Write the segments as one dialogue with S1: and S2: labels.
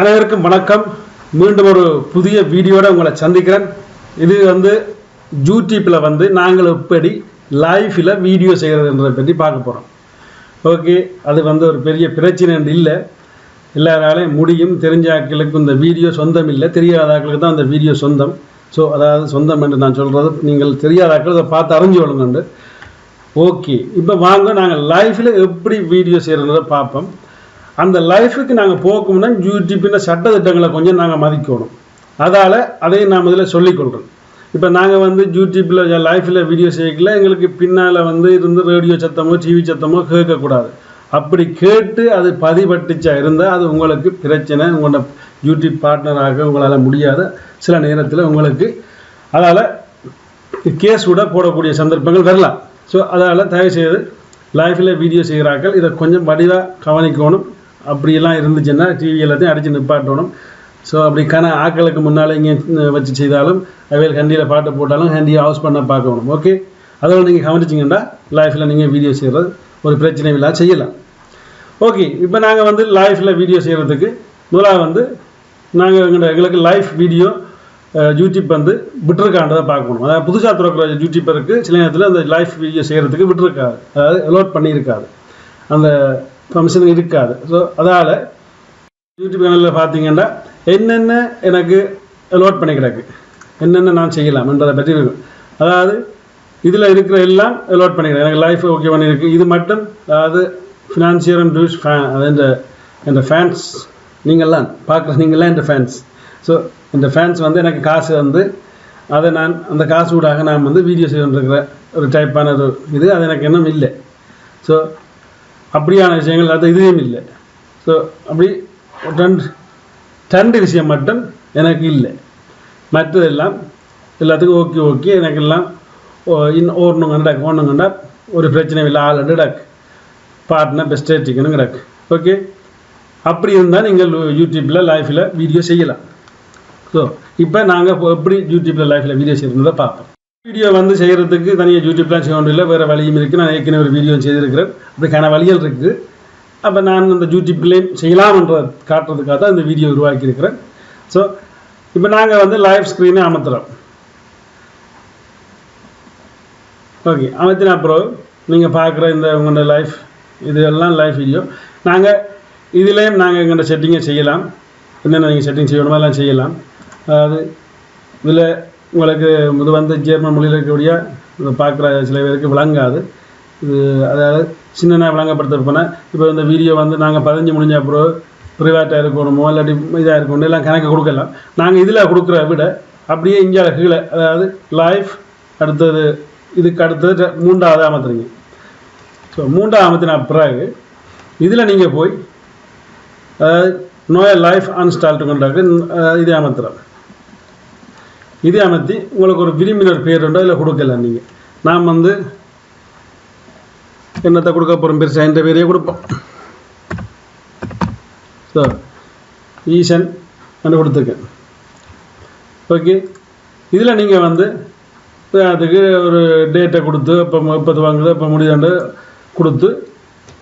S1: அனைவருக்கும் வணக்கம். மீண்டும் ஒரு புதிய வீடியோட உங்களை சந்திக்கிறேன். இது வந்து யூடியூப்பில் வந்து நாங்கள் எப்படி லைஃப்பில் வீடியோ செய்கிறதுன்றதை பற்றி பார்க்க போகிறோம் ஓகே அது வந்து ஒரு பெரிய பிரச்சனை இல்லை. எல்லாராலையும் முடியும். தெரிஞ்ச ஆட்களுக்கு இந்த வீடியோ சொந்தம் இல்லை. தெரியாத ஆட்களுக்கு தான் அந்த வீடியோ சொந்தம். ஸோ அதாவது சொந்தம் என்று நான் சொல்கிறது நீங்கள் தெரியாத ஆட்கள் அதை பார்த்து அறிஞ்சு கொள்ளுங்கண்டு ஓகே இப்போ வாங்க நாங்கள் லைஃப்பில் எப்படி வீடியோ செய்கிறத பார்ப்போம். அந்த லைஃபுக்கு நாங்கள் போகணும்னா சட்ட சட்டத்திட்டங்களை கொஞ்சம் நாங்கள் மதிக்கணும். அதால் அதையும் நாம் இதில் சொல்லிக்கொள்கிறோம் இப்போ நாங்கள் வந்து யூடியூப்பில் லைஃப்பில் வீடியோ செய்யல எங்களுக்கு பின்னால் வந்து இருந்து ரேடியோ சத்தமோ டிவி சத்தமோ கேட்கக்கூடாது. அப்படி கேட்டு அது பதிவட்டுச்சா இருந்தால் அது உங்களுக்கு பிரச்சனை. உங்களோட யூடியூப் பார்ட்னராக உங்களால் முடியாத. சில நேரத்தில் உங்களுக்கு அதால் கேஸ் கூட போடக்கூடிய சந்தர்ப்பங்கள் வரலாம். ஸோ அதால் தயவுசெய்து லைஃப்பில் வீடியோ செய்கிறார்கள். இதை கொஞ்சம் வடிவாக கவனிக்கணும். அப்படியெல்லாம் இருந்துச்சுன்னா டிவி எல்லாத்தையும் அடித்து நிப்பாட்டணும். ஸோ அப்படி கன ஆக்களுக்கு முன்னால் இங்கே வச்சு செய்தாலும் அவையில் ஹண்டியில் பாட்டு போட்டாலும் ஹண்டியை ஹவுஸ் பண்ண பார்க்கணும். ஓகே அதோட நீங்கள் கவனிச்சிங்கன்னா லைஃப்பில் நீங்கள் வீடியோ செய்கிறது ஒரு பிரச்சனை இல்லாத செய்யலாம். ஓகே இப்போ நாங்கள் வந்து லைஃப்பில் வீடியோ செய்கிறதுக்கு முதலாக வந்து நாங்கள் எங்களோட எங்களுக்கு லைஃப் வீடியோ யூடியூப் வந்து விட்டுருக்கான்றதை பார்க்கணும். அதாவது புதுசாக திறக்கிற யூடியூப்பருக்கு சில நேரத்தில் அந்த லைஃப் வீடியோ செய்கிறதுக்கு விட்டுருக்காது அதாவது அலோட் பண்ணியிருக்காது அந்த ஃபங்க்ஷன் இருக்காது. ஸோ அதால் யூடியூப் சேனலில் பார்த்தீங்கன்னா என்னென்ன எனக்கு அலோட் பண்ணி கிடக்கு என்னென்ன நான் செய்யலாம்ன்றதை பற்றி இருக்கும். அதாவது இதில் இருக்கிற எல்லாம் அலோட் பண்ணிக்கிறேன் எனக்கு லைஃப் ஓகே பண்ணியிருக்கு இது மட்டும் அதாவது ஃபினான்சியர் அண்ட் டூஸ் ஃபேன் அது இந்த இந்த ஃபேன்ஸ் நீங்கள்லாம் பார்க்குற நீங்கள்லாம் இந்த ஃபேன்ஸ் ஸோ இந்த ஃபேன்ஸ் வந்து எனக்கு காசு வந்து அதை நான் அந்த காசு ஊடாக நான் வந்து வீடியோ செய்யணுன்ற ஒரு டைப்பான ஒரு இது. அது எனக்கு இன்னும் இல்லை. ஸோ அப்படியான விஷயங்கள் அது இதுவும் இல்லை. ஸோ அப்படி ரெண்டு ரெண்டு விஷயம் மட்டும் எனக்கு இல்லை. மற்றதெல்லாம் எல்லாத்துக்கும் ஓகே ஓகே எனக்கெல்லாம் இன்னும் ஓடணும் கண்டா ஓடணும் கண்டா ஒரு பிரச்சனை இல்லை ஆள் டக் பார்ட்னர் பெஸ்ட் ஏற்றிக்கணும் கிடக்கு ஓகே அப்படி இருந்தால் நீங்கள் யூடியூப்பில் லைஃப்பில் வீடியோ செய்யலாம். ஸோ இப்போ நாங்கள் எப்படி யூடியூப்பில் லைஃப்பில் வீடியோ செய்யணுன்றதை பார்ப்போம். வீடியோ வந்து செய்கிறதுக்கு தனியாக யூடியூப்லாம் செய்ய வேண்டிய இல்லை வேறு வழியும் இருக்குது நான் ஏற்கனவே ஒரு வீடியோ செய்திருக்கிறேன். அதுக்கான வழிகள் இருக்குது அப்போ நான் இந்த யூடியூப்லேயும் செய்யலாம்ன்ற காட்டுறதுக்காக தான் இந்த வீடியோ உருவாக்கியிருக்கிறேன். ஸோ இப்போ நாங்கள் வந்து லைவ் ஸ்க்ரீனை அமர்த்துறோம். ஓகே அமர்த்தின அப்புறம் நீங்கள் பார்க்குற இந்த உங்களோட லைஃப் இது எல்லாம் லைவ் வீடியோ நாங்கள் இதுலேயும் நாங்கள் எங்களோட செட்டிங்கை செய்யலாம். என்னென்ன நீங்கள் செட்டிங் செய்யணுமோ எல்லாம் செய்யலாம். அதாவது இதில் உங்களுக்கு இது வந்து ஜெர்மன் மொழியில் இருக்கக்கூடிய இதை பார்க்குற சில பேருக்கு விளங்காது. இது அதாவது சின்ன விளங்கப்படுத்திருப்பேன் இப்போ இந்த வீடியோ வந்து நாங்கள் பதினஞ்சு முடிஞ்ச அப்புறம் ப்ரிவேட்டாக இருக்கணுமோ இல்லாட்டி இதாக இருக்கணும் எல்லாம் கணக்கு கொடுக்கலாம். நாங்கள் இதில் கொடுக்குற விட அப்படியே இங்கே கீழே அதாவது லைஃப் அடுத்தது இதுக்கு அடுத்தது மூன்றாவது அமர்த்துறீங்க ஸோ மூன்றாவது அமர்த்தின பிறகு இதில் நீங்கள் போய் அதாவது நோய லைஃப் அன்ஸ்டால்ட்டு கொண்டாக்கு இதே அமர்த்துறோம் இதே அமைத்தி உங்களுக்கு ஒரு விரும்பினர் பேர் உண்டோ இல்லை கொடுக்கலாம் நீங்கள் நாம் வந்து என்னத்தை கொடுக்க போகிறோம் பெருசாக என்ற பேரையே கொடுப்போம். ஸோ ஈசன் நான் கொடுத்துருக்கேன். ஓகே இதில் நீங்கள் வந்து அதுக்கு ஒரு டேட்டை கொடுத்து இப்போ முப்பது வாங்குது இப்போ முடியாண்டு கொடுத்து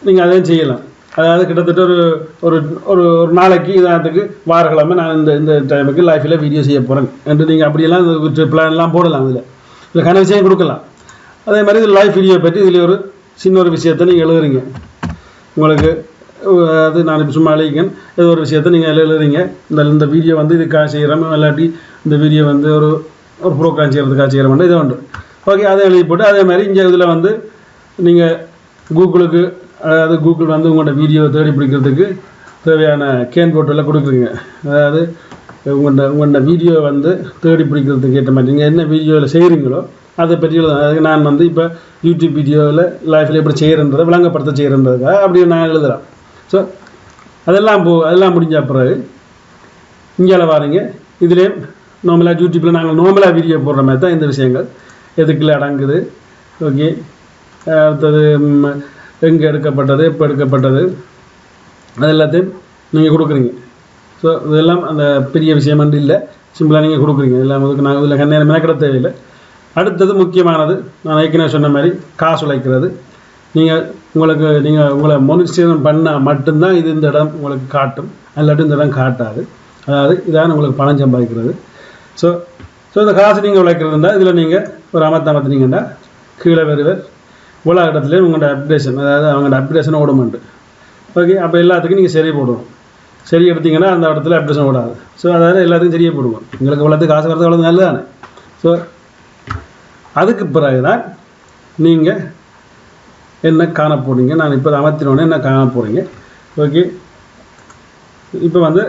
S1: நீங்கள் அதையும் செய்யலாம். அதாவது கிட்டத்தட்ட ஒரு ஒரு ஒரு ஒரு நாளைக்கு இதாகிறதுக்கு வாரக்கிழமை நான் இந்த இந்த டைமுக்கு லைஃப்பில் வீடியோ செய்ய போகிறேன் என்று நீங்கள் அப்படியெல்லாம் இந்த பிளான்லாம் போடலாம் இதில். இல்லை கன விஷயம் கொடுக்கலாம். அதே மாதிரி இது லைஃப் வீடியோ பற்றி இதில் ஒரு சின்ன ஒரு விஷயத்தை நீங்கள் எழுதுறீங்க. உங்களுக்கு அது நான் இப்போ சும்மா அழிக்கன் ஏதோ ஒரு விஷயத்தை நீங்கள் எழுதுறீங்க. இந்த இந்த வீடியோ வந்து இதுக்காக செய்கிறோம் இல்லாட்டி இந்த வீடியோ வந்து ஒரு ஒரு ப்ரோக்ராம் செய்கிறதுக்காக செய்கிறோம் இதை உண்டு. ஓகே அதை எழுதி போட்டு அதே மாதிரி இங்கே இதில் வந்து நீங்கள் கூகுளுக்கு அதாவது கூகுள் வந்து உங்களோட வீடியோவை தேடி பிடிக்கிறதுக்கு தேவையான கேன் போட்டெல்லாம் கொடுக்குறீங்க. அதாவது உங்களோட உங்களோட வீடியோ வந்து தேடி பிடிக்கிறதுக்கு ஏற்ற மாதிரி நீங்கள் என்ன வீடியோவில் செய்கிறீங்களோ அதை பற்றி அதாவது நான் வந்து இப்போ யூடியூப் வீடியோவில் லைஃப்பில் எப்படி செய்கிறன்றதை விளங்கப்படுத்த செய்கிறன்றதுக்காக அப்படி நான் எழுதுகிறேன் ஸோ அதெல்லாம் போ அதெல்லாம் முடிஞ்ச பிறகு இங்கே வாரீங்க இதுலேயும் நார்மலாக யூடியூப்பில் நாங்கள் நார்மலாக வீடியோ போடுற மாதிரி தான் இந்த விஷயங்கள். எதுக்குள்ள அடங்குது? ஓகே அடுத்தது எங்கே எடுக்கப்பட்டது எப்போ எடுக்கப்பட்டது அது எல்லாத்தையும் நீங்கள் கொடுக்குறீங்க. ஸோ இதெல்லாம் அந்த பெரிய விஷயம் வந்து இல்லை. சிம்பிளாக நீங்கள் கொடுக்குறீங்க. இதெல்லாம் அதுக்கு நாங்கள் இதில் கண்ணேரம் மெனக்கிட தேவையில்லை. அடுத்தது முக்கியமானது நான் ஏற்கனவே சொன்ன மாதிரி காசு உழைக்கிறது. நீங்கள் உங்களுக்கு நீங்கள் உங்களை மனுஷன் பண்ணால் மட்டும்தான் இது இந்த இடம் உங்களுக்கு காட்டும். அல்லாட்டும் இந்த இடம் காட்டாது. அதாவது இதான் உங்களுக்கு பணம் சம்பாதிக்கிறது. ஸோ ஸோ இந்த காசு நீங்கள் உழைக்கிறதுனா இதில் நீங்கள் ஒரு அமர்த்த அமர்த்தினீங்கன்னா கீழே வருவர். ஓலா இடத்துலையும் உங்களோட அப்டேஷன் அதாவது அவங்களோட அப்டேஷனை ஓடுமெண்டு ஓகே அப்போ எல்லாத்துக்கும் நீங்கள் சரி போடுவோம் சரி எடுத்தீங்கன்னா அந்த இடத்துல அப்டேஷன் ஓடாது. ஸோ அதாவது எல்லாத்துக்கும் சரியே போடுவோம். உங்களுக்கு வளர்த்து காசு வரது அவ்வளோ நல்லதானே ஸோ அதுக்கு பிறகு தான் நீங்கள் என்ன காண போறீங்க? நான் இப்போ அமர்த்தினோடனே என்ன காண போகிறீங்க ஓகே இப்போ வந்து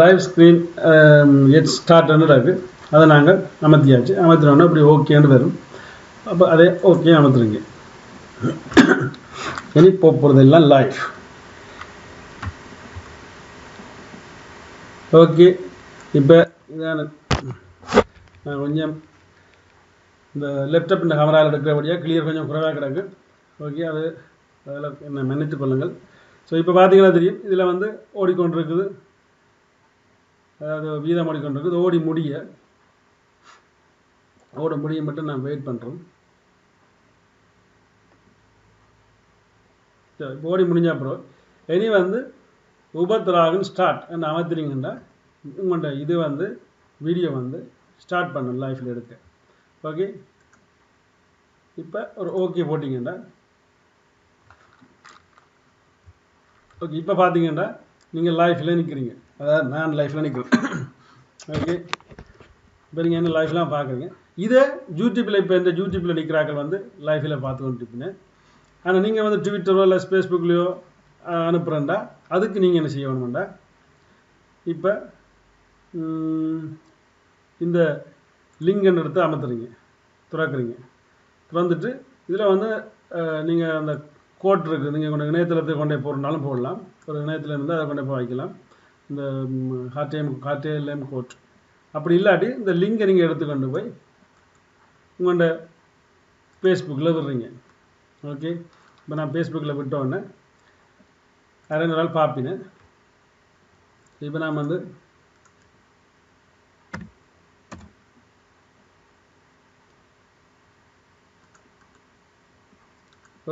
S1: லைவ் ஸ்க்ரீன் um, எட் ஸ்டார்ட்னு இருக்குது அதை நாங்கள் அமர்த்தியாச்சு. அமர்த்தினோடனே இப்படி ஓகேன்னு வரும். அப்போ அதே ஓகே அமர்த்துறீங்க. இனி போக போகிறதெல்லாம் லைஃப் ஓகே இப்போ இதான நான் கொஞ்சம் இந்த லேப்டாப் இந்த கேமராவில் எடுக்கிறபடியாக கிளியர் கொஞ்சம் குறைவாக கிடக்கு. ஓகே அது அதில் என்ன மன்னித்து கொள்ளுங்கள். ஸோ இப்போ பார்த்தீங்கன்னா தெரியும் இதில் வந்து ஓடிக்கொண்டிருக்குது. அதாவது வீதம் ஓடிக்கொண்டிருக்குது. ஓடி முடிய ஓட முடிய மட்டும் நான் வெயிட் பண்ணுறோம் இப்போ ஓடி முடிஞ்ச அப்புறம். இனி வந்து உபத்ராகன் ஸ்டார்ட் என்ன அமர்த்துறீங்கன்னா உங்கள்கிட்ட இது வந்து வீடியோ வந்து ஸ்டார்ட் பண்ணும் லைஃப்பில் எடுக்க. ஓகே இப்போ ஒரு ஓகே போட்டிங்கன்னா ஓகே இப்போ பார்த்தீங்கன்னா நீங்கள் லைஃப்பில் நிற்கிறீங்க அதாவது நான் லைஃப்பில் நிற்கிறேன் ஓகே இப்போ நீங்கள் என்ன லைஃப்லாம் பார்க்குறீங்க இதை யூடியூப்பில் இப்போ இந்த யூடியூப்பில் நிற்கிறாக்கள் வந்து லைஃப்பில் பார்த்து கொண்டிருப்பீங்க ஆனால் நீங்கள் வந்து ட்விட்டரோ இல்லை ஃபேஸ்புக்லேயோ அனுப்புகிறேன்டா அதுக்கு நீங்கள் என்ன செய்ய வேணுமெண்டா? இப்போ இந்த லிங்கன் எடுத்து அமர்த்துறீங்க. திறக்கிறீங்க. திறந்துட்டு இதில் வந்து நீங்கள் அந்த கோட் இருக்குது நீங்கள் கொண்டு இணையதளத்துக்கு கொண்டே போகிறனாலும் போடலாம். ஒரு இணையத்தில் இருந்து அதை கொண்டே போய் வைக்கலாம் இந்த ஹார்டிஎம் ஹார்டிஎல்எம் கோட் அப்படி இல்லாட்டி இந்த லிங்கை நீங்கள் எடுத்து கொண்டு போய் உங்கள்கிட்ட ஃபேஸ்புக்கில் விடுறீங்க. ஓகே இப்போ நான் ஃபேஸ்புக்கில் விட்டோன்னே ரெண்டு நாள் பார்ப்பினேன் இப்போ நான் வந்து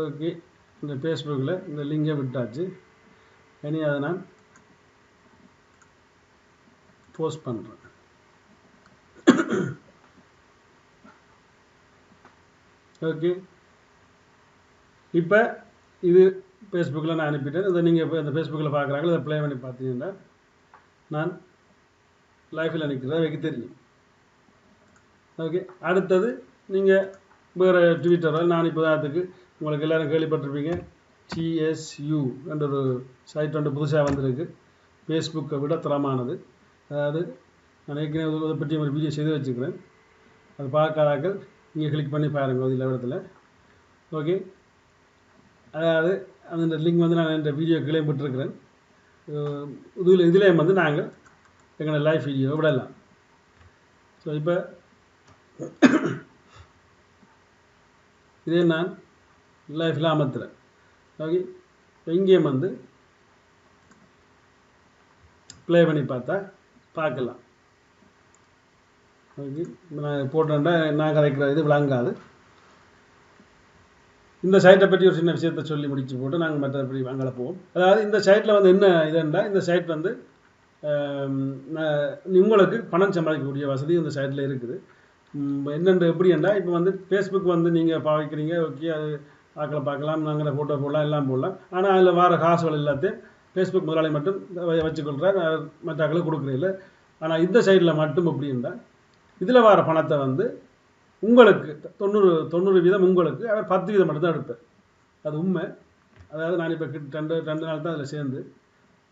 S1: ஓகே இந்த ஃபேஸ்புக்கில் இந்த லிங்கை விட்டாச்சு. இனி அதை நான் போஸ்ட் பண்ணுறேன் ஓகே இப்போ இது ஃபேஸ்புக்கில் நான் அனுப்பிட்டேன். இதை நீங்கள் இப்போ இந்த ஃபேஸ்புக்கில் பார்க்குறாங்க இதை ப்ளே பண்ணி பார்த்தீங்கன்னா நான் லைஃப்பில் நிற்கிறத வைக்க தெரியும். ஓகே அடுத்தது நீங்கள் வேறு ட்விட்டரில் நான் இப்போ அதுக்கு உங்களுக்கு எல்லோரும் கேள்விப்பட்டிருப்பீங்க. டிஎஸ்யூ என்ற ஒரு சைட் ஒன்று புதுசாக வந்திருக்கு. ஃபேஸ்புக்கை விட தரமானது. அதாவது நான் ஏற்கனவே அதை பற்றி ஒரு வீடியோ செய்து வச்சுக்கிறேன் அது பார்க்காதாக்கள் நீங்கள் கிளிக் பண்ணி பாருங்கள் இதில் இடத்துல ஓகே அதாவது அந்த லிங்க் வந்து நான் இந்த வீடியோ கீழே விட்டுருக்கிறேன் இதில் இதுலேயும் வந்து நாங்கள் எங்களோட லைவ் வீடியோ விடலாம். ஸோ இப்போ இதே நான் லைஃப்பில் அமர்த்துறேன். ஓகே எங்கேயும் வந்து ப்ளே பண்ணி பார்த்தா பார்க்கலாம். ஓகே நான் போட்டேன்டா நான் கதைக்கிற இது விளங்காது. இந்த சைட்டை பற்றி ஒரு சின்ன விஷயத்த சொல்லி முடிச்சு போட்டு நாங்கள் மற்றபடி அங்கே போவோம். அதாவது இந்த சைட்டில் வந்து என்ன இதுன்னா இந்த சைட் வந்து உங்களுக்கு பணம் சம்பாதிக்கக்கூடிய வசதி இந்த சைட்டில் இருக்குது. என்னென்று எப்படின்னா இப்போ வந்து ஃபேஸ்புக் வந்து நீங்கள் பாவிக்கிறீங்க ஓகே அது ஆக்களை பார்க்கலாம் நாங்கள் ஃபோட்டோ போடலாம் எல்லாம் போடலாம். ஆனால் அதில் வர காசுகள் எல்லாத்தையும் ஃபேஸ்புக் முதலாளி மட்டும் வச்சுக்கொள்கிறார் மற்ற ஆக்களுக்கு கொடுக்குறதில்ல. ஆனால் இந்த சைடில் மட்டும் எப்படின்னா இதில் வர பணத்தை வந்து உங்களுக்கு தொண்ணூறு தொண்ணூறு வீதம் உங்களுக்கு அவர் பத்து வீதம் மட்டும்தான் எடுப்பேன் எடுப்பார். அது உண்மை. அதாவது நான் இப்போ கிட்ட ரெண்டு ரெண்டு நாள் தான் அதில் சேர்ந்து.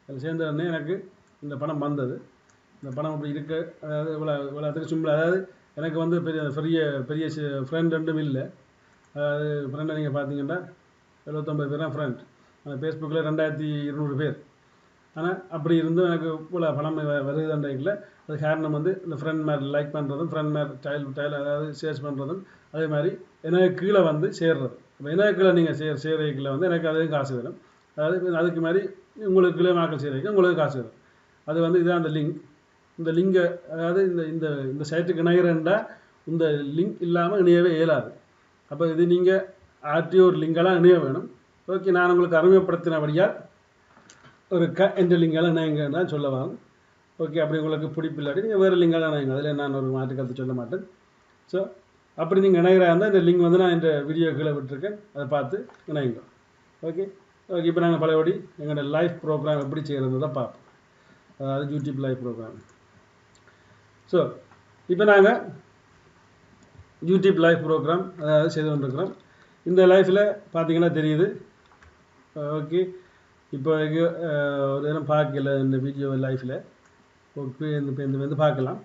S1: அதில் சேர்ந்த உடனே எனக்கு இந்த பணம் வந்தது. இந்த பணம் இப்படி இருக்க. அதாவது இவ்வளோ இவ்வளோத்துக்கு சிம்பிள் அதாவது எனக்கு வந்து பெரிய பெரிய பெரிய ஃப்ரெண்ட் ரெண்டும் இல்லை. அதாவது ஃப்ரெண்டை நீங்கள் பார்த்தீங்கன்னா எழுபத்தொம்பது பேர் தான் ஃப்ரெண்ட் அந்த ஃபேஸ்புக்கில் ரெண்டாயிரத்தி இருநூறு பேர். ஆனால் அப்படி இருந்தும் எனக்கு இவ்வளோ பணம் வருதுன்றீங்கள அது காரணம் வந்து இந்த ஃப்ரெண்ட் மேர் லைக் பண்ணுறதும் ஃப்ரெண்ட் மேர் டைல் டைல் அதாவது சேர்ஸ் பண்ணுறதும் அதே மாதிரி எனக்கு கீழே வந்து சேர்றது. இப்போ எனக்கு கீழே நீங்கள் சேர் சேர்றதுக்குள்ள வந்து எனக்கு அதுவும் காசு வரும் அதாவது அதுக்கு மாதிரி உங்களுக்கு கீழே மாக்கள் சேர்றதுக்கு உங்களுக்கு காசு வரும் அது வந்து இதுதான் அந்த லிங்க் இந்த லிங்கை அதாவது இந்த இந்த இந்த சைட்டுக்கு இணைகிறேன்டா இந்த லிங்க் இல்லாமல் இணையவே இயலாது. அப்போ இது நீங்கள் ஆர்டிஓ ஒரு லிங்கெல்லாம் இணைய வேணும். ஓகே நான் உங்களுக்கு அறிமுகப்படுத்தினபடியால் ஒரு க என்ற லிங்கால இணையங்க தான் சொல்ல ஓகே அப்படி உங்களுக்கு பிடிப்பில்லாட்டி நீங்கள் வேறு லிங்கால் நாயங்க அதில் நான் ஒரு மாற்று கருத்து சொல்ல மாட்டேன். ஸோ அப்படி நீங்கள் இணைகிறாக இருந்தால் இந்த லிங்க் வந்து நான் இந்த வீடியோ கீழே விட்டுருக்கேன். அதை பார்த்து இணைங்க ஓகே ஓகே இப்போ நாங்கள் பழையபடி எங்களோட லைஃப் ப்ரோக்ராம் எப்படி செய்கிறது தான் பார்ப்போம். அதாவது யூடியூப் லைவ் ப்ரோக்ராம் ஸோ இப்போ நாங்கள் யூடியூப் லைவ் ப்ரோக்ராம் அதாவது செய்து கொண்டிருக்கிறோம். இந்த லைஃப்பில் பார்த்தீங்கன்னா தெரியுது. ஓகே இப்போ ஒரு நேரம் பார்க்கல இந்த வீடியோ லைஃப்பில் ஓகே இப்போ இந்த வந்து பார்க்கலாம்.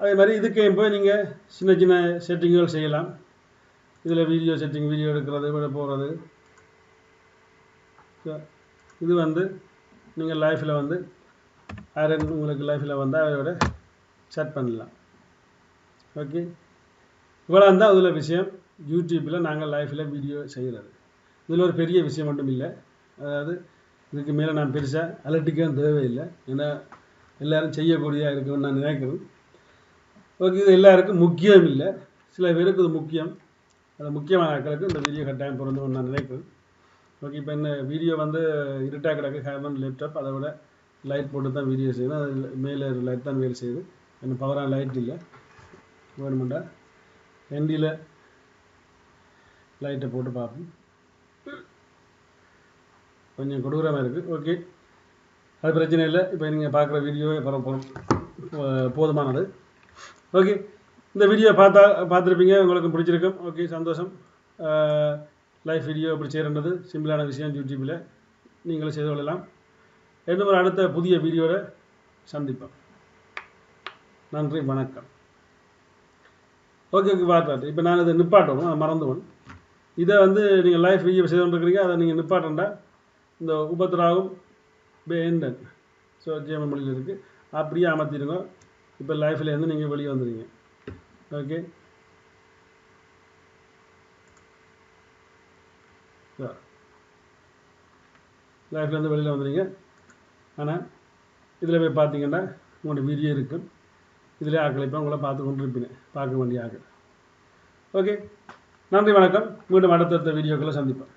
S1: அதே மாதிரி இதுக்கு போய் நீங்கள் சின்ன சின்ன செட்டிங்குகள் செய்யலாம். இதில் வீடியோ செட்டிங் வீடியோ எடுக்கிறது விட போகிறது இது வந்து நீங்கள் லைஃப்பில் வந்து யாரும் உங்களுக்கு லைஃப்பில் வந்தால் அதோட செட் பண்ணலாம். ஓகே இவ்வளோ இருந்தால் அதில் விஷயம். யூடியூப்பில் நாங்கள் லைஃப்பில் வீடியோ செய்கிறது இதில் ஒரு பெரிய விஷயம் மட்டும் இல்லை. அதாவது இதுக்கு மேலே நான் பெருசாக அலட்டிக்கவும் தேவையில்லை. ஏன்னா எல்லோரும் செய்யக்கூடியதாக இருக்குன்னு நான் நினைக்கிறேன் ஓகே இது எல்லாருக்கும் முக்கியம் இல்லை. சில பேருக்கு இது முக்கியம். அது முக்கியமான ஆட்களுக்கு இந்த வீடியோ கட்டாயம் பிறந்தோம்னு நான் நினைக்கிறேன் ஓகே இப்போ என்ன வீடியோ வந்து இருட்டாக கிடக்கு ஹேமன் லேப்டாப் அதை விட லைட் போட்டு தான் வீடியோ செய்யணும் அது மேலே லைட் தான் வேலை செய்யுது எனக்கு பவரான லைட் இல்லை. வேணுமெண்டா ஹெண்டியில் லைட்டை போட்டு பார்ப்போம். கொஞ்சம் கொடூரமாக இருக்குது ஓகே அது பிரச்சனை இல்லை. இப்போ நீங்கள் பார்க்குற வீடியோவே பரவ போதுமானது. ஓகே இந்த வீடியோ பார்த்தா பார்த்துருப்பீங்க. உங்களுக்கு பிடிச்சிருக்கும். ஓகே சந்தோஷம். லைஃப் வீடியோ இப்படி செய்கிறன்றது சிம்பிளான விஷயம் யூடியூப்பில் நீங்களும் செய்து கொள்ளலாம். இன்னும் ஒரு அடுத்த புதிய வீடியோவை சந்திப்போம். நன்றி வணக்கம். ஓகே ஓகே பார்த்து இப்போ நான் இதை நிப்பாட்டணும். மறந்துவோம் இதை வந்து நீங்கள் லைஃப் வீடியோ செய்து கொண்டிருக்கிறீங்க. அதை நீங்கள் நிப்பாட்டண்டா? இந்த உபத்ராவும் பேண்டன் ஸோ ஜெயம மொழியில் இருக்குது அப்படியே அமர்த்திடுங்க இப்போ லைஃப்லேருந்து நீங்கள் வெளியே வந்துடுங்க ஓகே லைஃப்லேருந்து வெளியில் வந்துடுங்க ஆனால் இதில் போய் பார்த்தீங்கன்னா உங்களோட வீடியோ இருக்கும் இதில் ஆக்களை இப்போ உங்களை பார்த்து கொண்டு இருப்பீங்க பார்க்க வேண்டிய ஆக்கள் ஓகே நன்றி வணக்கம். மீண்டும் அடுத்தடுத்த வீடியோக்களை சந்திப்பேன்